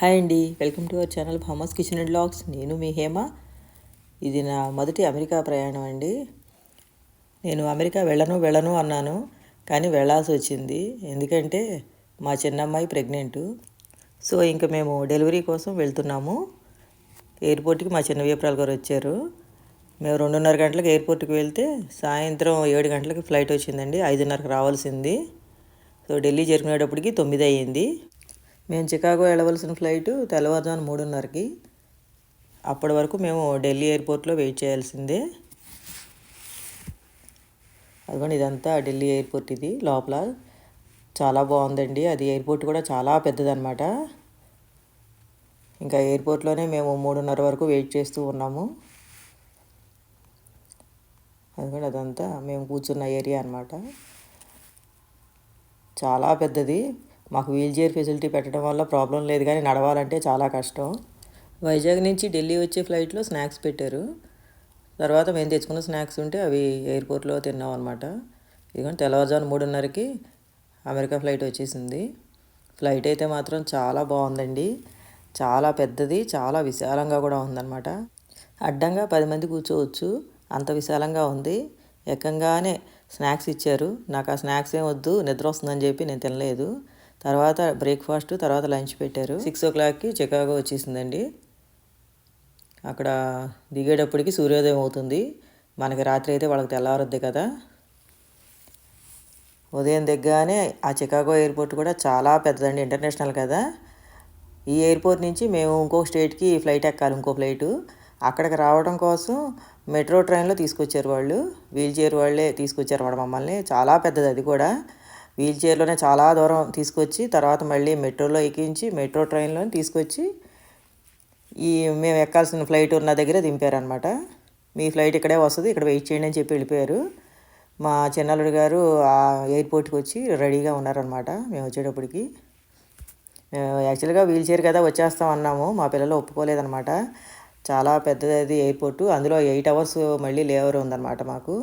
Hi అండి. Welcome to our channel Bhamas kitchen and blogs నేను మీ హేమ. ఇది నా మొదటి అమెరికా ప్రయాణం అండి. నేను అమెరికా వెళ్ళను వెళ్ళను అన్నాను కానీ వెళ్ళాల్సి వచ్చింది. ఎందుకంటే మా చిన్నమ్మాయి ప్రెగ్నెంట్. సో ఇంకా మేము డెలివరీ కోసం వెళ్తున్నాము. ఎయిర్పోర్ట్కి మా చిన్న వేపరాలు గారు వచ్చారు. మేము రెండున్నర గంటలకు ఎయిర్పోర్ట్కి వెళ్తే సాయంత్రం ఏడు గంటలకి ఫ్లైట్ వచ్చిందండి. ఐదున్నరకు రావాల్సింది. సో ఢిల్లీ చేరుకునేటప్పటికి తొమ్మిది అయ్యింది. మేము చికాగో వెళ్ళవలసిన ఫ్లైట్ తెల్లవారుజాము మూడున్నరకి. అప్పటి వరకు మేము ఢిల్లీ ఎయిర్పోర్ట్లో వెయిట్ చేయాల్సిందే. అదిగోండి ఇదంతా ఢిల్లీ ఎయిర్పోర్ట్ ఇది లోపల. చాలా బాగుందండి. అది ఎయిర్పోర్ట్ కూడా చాలా పెద్దదనమాట ఇంకా ఎయిర్పోర్ట్లోనే మేము మూడున్నర వరకు వెయిట్ చేస్తూ ఉన్నాము. అదిగోండి అదంతా మేము కూర్చున్న ఏరియా అనమాట చాలా పెద్దది. మాకు వీల్ చైర్ ఫెసిలిటీ పెట్టడం వల్ల ప్రాబ్లం లేదు కానీ నడవాలంటే చాలా కష్టం. వైజాగ్ నుంచి ఢిల్లీ వచ్చే ఫ్లైట్లో స్నాక్స్ పెట్టారు. తర్వాత మేము తెచ్చుకున్న స్నాక్స్ ఉంటే అవి ఎయిర్పోర్ట్లో తిన్నాం అనమాట ఇదిగోండి తెల్లవారుజాము మూడున్నరకి అమెరికా ఫ్లైట్ వచ్చేసింది. ఫ్లైట్ అయితే మాత్రం చాలా బాగుందండి. చాలా పెద్దది చాలా విశాలంగా కూడా ఉందన్నమాట. అడ్డంగా పది మంది కూర్చోవచ్చు. అంత విశాలంగా ఉంది. ఏకంగానే స్నాక్స్ ఇచ్చారు. నాకు ఆ స్నాక్స్ ఏం వద్దు నిద్ర వస్తుందని చెప్పి నేను తినలేదు. తర్వాత బ్రేక్ఫాస్ట్ తర్వాత లంచ్ పెట్టారు. సిక్స్ ఓ క్లాక్కి చికాగో వచ్చేసిందండి. అక్కడ దిగేటప్పటికి సూర్యోదయం అవుతుంది. మనకి రాత్రి అయితే వాళ్ళకి తెల్లవారుద్ది కదా. ఉదయం దిగ్గానే ఆ చికాగో ఎయిర్పోర్ట్ కూడా చాలా పెద్దదండి ఇంటర్నేషనల్ కదా. ఈ ఎయిర్పోర్ట్ నుంచి మేము ఇంకో స్టేట్కి ఫ్లైట్ ఎక్కాలి ఇంకో ఫ్లైటు. అక్కడికి రావడం కోసం మెట్రో ట్రైన్లో తీసుకొచ్చారు వాళ్ళు. వీల్ చైర్ వాళ్ళే తీసుకొచ్చారు వాడు మమ్మల్ని. చాలా పెద్దది అది కూడా. వీల్ చైర్లోనే చాలా దూరం తీసుకొచ్చి తర్వాత మళ్ళీ మెట్రోలో ఎక్కించి మెట్రో ట్రైన్లో తీసుకొచ్చి ఈ మేము ఎక్కాల్సిన ఫ్లైట్ ఉన్న దగ్గర దింపారనమాట మీ ఫ్లైట్ ఇక్కడే వస్తుంది ఇక్కడ వెయిట్ చేయండి అని చెప్పి వెళ్ళిపోయారు. మా చిన్నల్లుడు గారు ఆ ఎయిర్పోర్ట్కి వచ్చి రెడీగా ఉన్నారనమాట మేము వచ్చేటప్పటికి. యాక్చువల్గా వీల్ చైర్ కదా వచ్చేస్తాం అన్నాము మా పిల్లలు ఒప్పుకోలేదనమాట చాలా పెద్దది ఎయిర్పోర్టు అందులో ఎయిట్ అవర్స్ మళ్ళీ లేవర్ ఉందన్నమాట మాకు.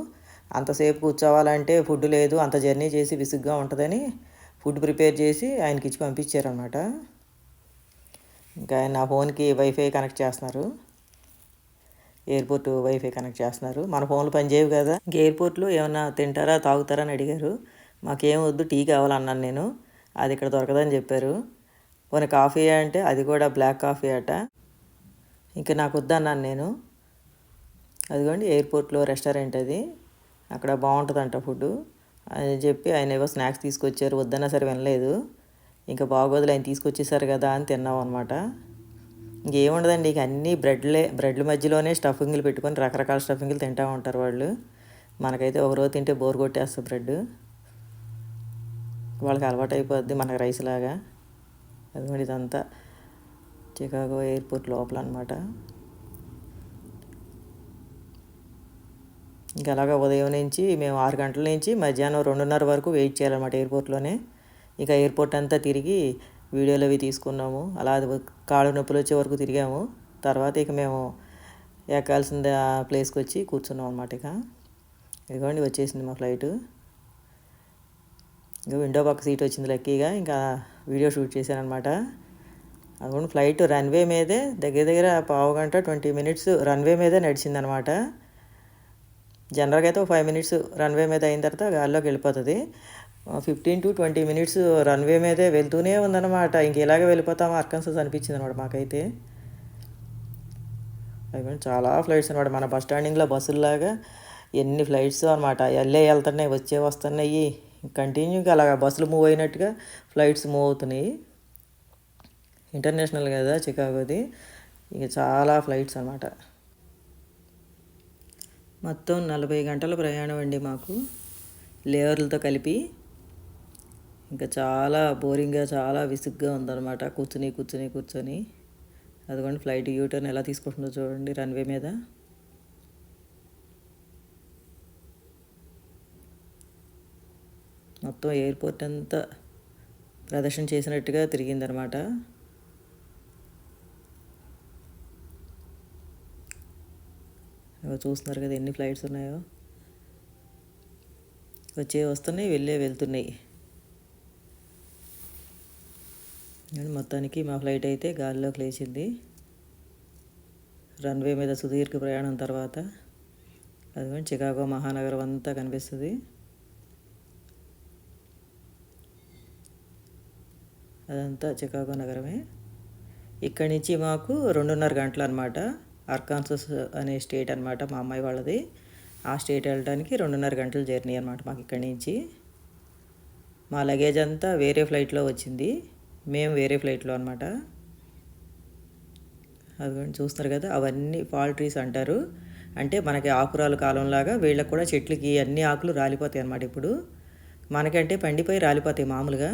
అంతసేపు కూర్చోవాలంటే ఫుడ్ లేదు అంత జర్నీ చేసి విసుగ్గా ఉంటుందని ఫుడ్ ప్రిపేర్ చేసి ఆయనకి ఇచ్చి పంపించారనమాట ఇంకా ఆయన నా ఫోన్కి వైఫై కనెక్ట్ చేస్తున్నారు. ఎయిర్పోర్ట్ వైఫై కనెక్ట్ చేస్తున్నారు. మన ఫోన్లు పనిచేయవు కదా. ఇంక ఎయిర్పోర్ట్లో ఏమైనా తింటారా తాగుతారా అని అడిగారు. మాకేం వద్దు టీ కావాలన్నాను నేను. అది ఇక్కడ దొరకదని చెప్పారు. పోనీ కాఫీ అంటే అది కూడా బ్లాక్ కాఫీ అట. ఇంకా నాకు వద్దన్నాను నేను. అదిగోండి ఎయిర్పోర్ట్లో రెస్టారెంట్ అది. అక్కడ బాగుంటుందంట ఫుడ్ అని చెప్పి ఆయన ఏవో స్నాక్స్ తీసుకొచ్చారు వద్దన్నా సరే వినలేదు. ఇంకా బాగోదులు ఆయన తీసుకొచ్చేసారు కదా అని తిన్నాం అనమాట ఇంకేముండదండి ఇక అన్నీ బ్రెడ్లే బ్రెడ్ల మధ్యలోనే స్టఫింగ్లు పెట్టుకొని రకరకాల స్టఫింగ్లు తింటూ ఉంటారు వాళ్ళు. మనకైతే ఒక రోజు తింటే బోర్ కొట్టేస్తుంది బ్రెడ్ వాళ్ళకి అలవాటు అయిపోద్ది మనకు రైస్ లాగా. అది ఇదంతా. చికాగో ఎయిర్పోర్ట్ లోపల అనమాట ఇంకా అలాగా ఉదయం నుంచి మేము ఆరు గంటల నుంచి మధ్యాహ్నం రెండున్నర వరకు వెయిట్ చేయాలన్నమాట ఎయిర్పోర్ట్లోనే. ఇక ఎయిర్పోర్ట్ అంతా తిరిగి వీడియోలు అవి తీసుకున్నాము. అలా కాళ్ళు నొప్పులు వచ్చే వరకు తిరిగాము. తర్వాత ఇక మేము ఎక్కాల్సిన ప్లేస్కి వచ్చి కూర్చున్నాం అనమాట ఇక. ఇదిగోండి వచ్చేసింది మా ఫ్లైట్. ఇంకా విండో పక్క సీట్ వచ్చింది లక్కీగా ఇంకా వీడియో షూట్ చేశాను అనమాట అదిగోండి ఫ్లైట్ రన్వే మీదే దగ్గర దగ్గర పావు గంట ట్వంటీ మినిట్స్ రన్వే మీదే నడిచిందనమాట జనరల్గా అయితే ఒక ఫైవ్ మినిట్స్ రన్వే మీద అయిన తర్వాత గాల్లోకి వెళ్ళిపోతుంది. Fifteen to twenty minutes runway మీదే వెళ్తూనే ఉందన్నమాట. ఇంక ఇలాగే వెళ్ళిపోతామో అర్కన్సస్ అనిపించింది అనమాట మాకైతే. చాలా ఫ్లైట్స్ అనమాట మన బస్ స్టాండింగ్లో బస్సుల్లాగా ఎన్ని ఫ్లైట్స్ అనమాట వెళ్ళే వెళ్తున్నాయి వచ్చే వస్తున్నాయి. కంటిన్యూగా అలాగా బస్సులు మూవ్ అయినట్టుగా ఫ్లైట్స్ మూవ్ అవుతున్నాయి. ఇంటర్నేషనల్ కదా చికాగోది ఇక చాలా ఫ్లైట్స్ అనమాట మొత్తం నలభై గంటల ప్రయాణం అండి మాకు. లేవర్లతో కలిపి ఇంకా చాలా బోరింగ్గా చాలా విసుగ్గా ఉందన్నమాట. కూర్చుని కూర్చుని కూర్చొని. అదిగోండి ఫ్లైట్ యూటర్న్ ఎలా తీసుకుంటుందో చూడండి రన్వే మీద. మొత్తం ఎయిర్పోర్ట్ అంతా ప్రదర్శన చేసినట్టుగా తిరిగిందనమాట చూస్తున్నారు కదా ఎన్ని ఫ్లైట్స్ ఉన్నాయో. వచ్చే వస్తున్నాయి వెళ్ళే వెళ్తున్నాయి. మొత్తానికి మా ఫ్లైట్ అయితే గాలిలోకి లేచింది. రన్వే మీద సుదీర్ఘ ప్రయాణం తర్వాత అదిగోండి చికాగో మహానగరం అంతా కనిపిస్తుంది. అదంతా చికాగో నగరమే. ఇక్కడి నుంచి మాకు రెండున్నర గంటలు అనమాట అర్కాన్సస్ అనే స్టేట్ అనమాట మా అమ్మాయి వాళ్ళది. ఆ స్టేట్ వెళ్ళడానికి రెండున్నర గంటల జర్నీ అనమాట మాకు ఇక్కడి నుంచి. మా లగేజ్ అంతా వేరే ఫ్లైట్లో వచ్చింది. మేము వేరే ఫ్లైట్లో అనమాట అదిగోండి చూస్తున్నారు కదా అవన్నీ ఫాల్ ట్రీస్ అంటారు. అంటే మనకి ఆకురాలు కాలంలాగా వీళ్ళకి కూడా చెట్లకి అన్ని ఆకులు రాలిపోతాయి అన్నమాట ఇప్పుడు. మనకంటే పండిపోయి రాలిపోతాయి మామూలుగా.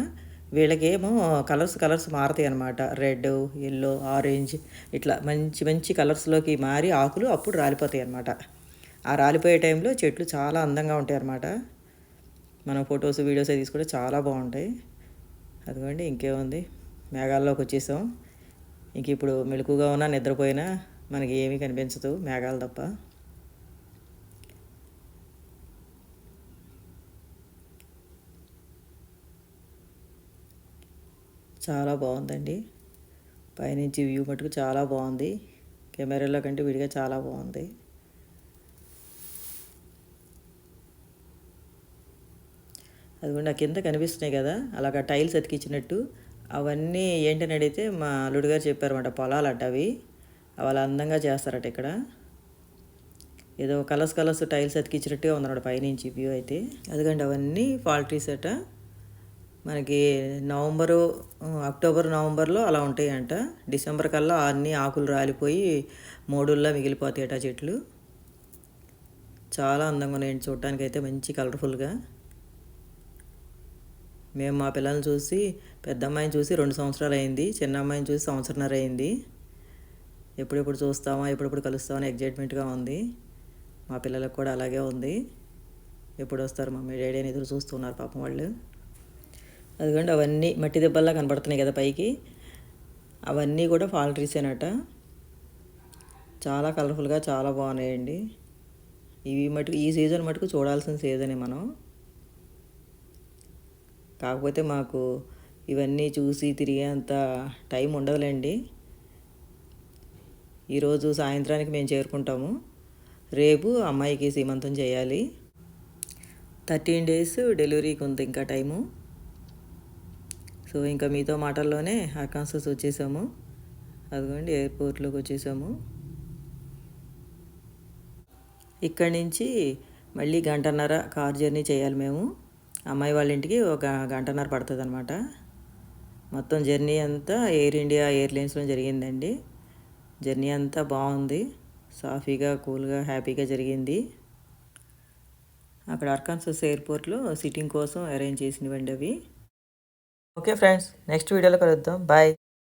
వీళ్ళకేమో కలర్స్ కలర్స్ మారుతాయి అనమాట రెడ్ ఎల్లో ఆరెంజ్ ఇట్లా మంచి మంచి కలర్స్లోకి మారి ఆకులు అప్పుడు రాలిపోతాయి అనమాట ఆ రాలిపోయే టైంలో చెట్లు చాలా అందంగా ఉంటాయి అనమాట మనం ఫొటోస్ వీడియోస్ అవి తీసుకుంటే చాలా బాగుంటాయి. అదిగోండి ఇంకేముంది? మేఘాల్లోకి వచ్చేసాం. ఇంక ఇప్పుడు మెలకుగా ఉన్నా నిద్రపోయినా మనకి ఏమీ కనిపించదు మేఘాలు తప్ప. చాలా బాగుందండి. పైనుంచి వ్యూ మటుకు చాలా బాగుంది. కెమెరాలో కంటే విడిగా చాలా బాగుంది. అది నాకు కింద కనిపిస్తున్నాయి కదా? అలాగ టైల్స్ అతికించినట్టు. అవన్నీ ఏంటని అడిగితే మా అల్లుడు గారు చెప్పారన్నమాట పొలాలట అవి. వాళ్ళు అందంగా చేస్తారట ఇక్కడ. ఏదో కలర్స్ కలర్స్ టైల్స్ అతికించినట్టుగా ఉందన్నమాట పైనుంచి వ్యూ అయితే. అదిగండి అవన్నీ ఫాల్ట్రీస్ అట. మనకి నవంబరు అక్టోబర్ నవంబర్లో అలా ఉంటాయంట. డిసెంబర్ కల్లా అన్ని ఆకులు రాలిపోయి మోడుల్లా మిగిలిపోతాయట చెట్లు. చాలా అందంగా ఉన్నాయండి చూడటానికి అయితే మంచి కలర్ఫుల్గా. మేము మా పిల్లల్ని చూసి పెద్ద అమ్మాయిని చూసి రెండు సంవత్సరాలు అయింది. చిన్న అమ్మాయిని చూసి సంవత్సరన్నర అయింది. ఎప్పుడెప్పుడు చూస్తామా ఎప్పుడెప్పుడు కలుస్తామని ఎగ్జైట్మెంట్గా ఉంది. మా పిల్లలకు కూడా అలాగే ఉంది. ఎప్పుడు వస్తారు మమ్మీ డాడీ అని ఎదురు చూస్తున్నారు పాపం వాళ్ళు. అదిగోండి అవన్నీ మట్టి దెబ్బల్లా కనబడుతున్నాయి కదా పైకి. అవన్నీ కూడా ఫాల్ అనట చాలా కలర్ఫుల్గా చాలా బాగున్నాయండి. ఇవి మటుకు ఈ సీజన్ మటుకు చూడాల్సిన సీజనే మనం. కాకపోతే మాకు ఇవన్నీ చూసి తిరిగేంత టైం ఉండదులేండి. ఈరోజు సాయంత్రానికి మేము చేరుకుంటాము. రేపు అమ్మాయికి సీమంతం చేయాలి. థర్టీన్ డేస్ డెలివరీకి ఉంది ఇంకా టైము. సో ఇంకా మీతో మాటల్లోనే అర్కాన్సస్ వచ్చేసాము. అదిగోండి ఎయిర్పోర్ట్లోకి వచ్చేసాము. ఇక్కడి నుంచి మళ్ళీ గంటన్నర కార్ జర్నీ చేయాలి మేము. అమ్మాయి వాళ్ళ ఇంటికి ఒక గంటన్నర పడుతుంది అనమాట మొత్తం జర్నీ అంతా ఎయిర్ ఇండియా ఎయిర్లైన్స్లో జరిగిందండి. జర్నీ అంతా బాగుంది. సాఫీగా కూల్గా హ్యాపీగా జరిగింది. అక్కడ అర్కాన్సస్ ఎయిర్పోర్ట్లో సిట్టింగ్ కోసం అరేంజ్ చేసినవండి అవి. ఓకే ఫ్రెండ్స్ నెక్స్ట్ వీడియోలో కలుద్దాం బాయ్